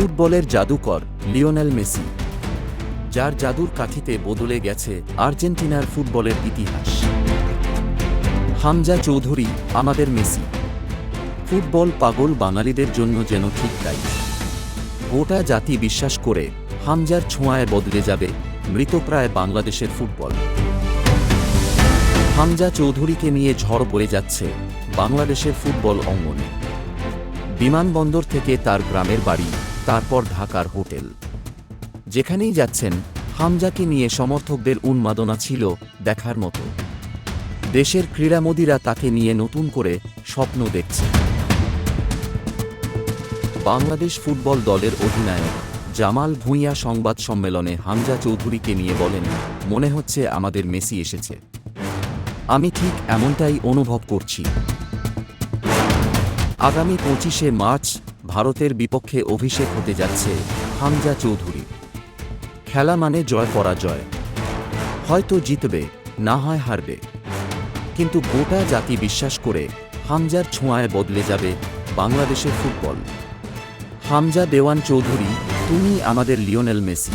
ফুটবলের জাদুকর Lionel Messi, যার জাদুর কাঠিতে বদলে গেছে আর্জেন্টিনার ফুটবলের ইতিহাস। হামজা চৌধুরী, আমাদের মেসি। ফুটবল পাগল বাঙালিদের জন্য যেন ঠিক তাই। গোটা জাতি বিশ্বাস করে হামজার ছোঁয়ায় বদলে যাবে মৃতপ্রায় বাংলাদেশের ফুটবল। হামজা চৌধুরীকে নিয়ে ঝড় বয়ে যাচ্ছে বাংলাদেশের ফুটবল অঙ্গনে। বিমানবন্দর থেকে তার গ্রামের বাড়ি তারপর ঢাকার হোটেল। যেখানেই যাচ্ছেন, হামজাকে নিয়ে সমর্থকদের উন্মাদনা ছিল দেখার মতো। দেশের ক্রীড়ামোদীরা তাকে নিয়ে নতুন করে স্বপ্ন দেখছে। বাংলাদেশ ফুটবল দলের অধিনায়ক জামাল ভুঁইয়া সংবাদ সম্মেলনে হামজা চৌধুরীকে নিয়ে বলেন, মনে হচ্ছে আমাদের মেসি এসেছে। আমি ঠিক এমনটাই অনুভব করছি। আগামী পঁচিশে মার্চ ভারতের বিপক্ষে অভিষেক হতে যাচ্ছে হামজা চৌধুরী। খেলা মানে জয় পরাজয়। হয়তো জিতবে, না হয় হারবে। কিন্তু গোটা জাতি বিশ্বাস করে হামজার ছোঁয়ায় বদলে যাবে বাংলাদেশের ফুটবল। হামজা দেওয়ান চৌধুরী, তুমি আমাদের লিওনেল মেসি।